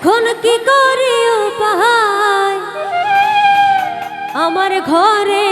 এখন কি করি উপায় আমার ঘরে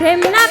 প্রেম না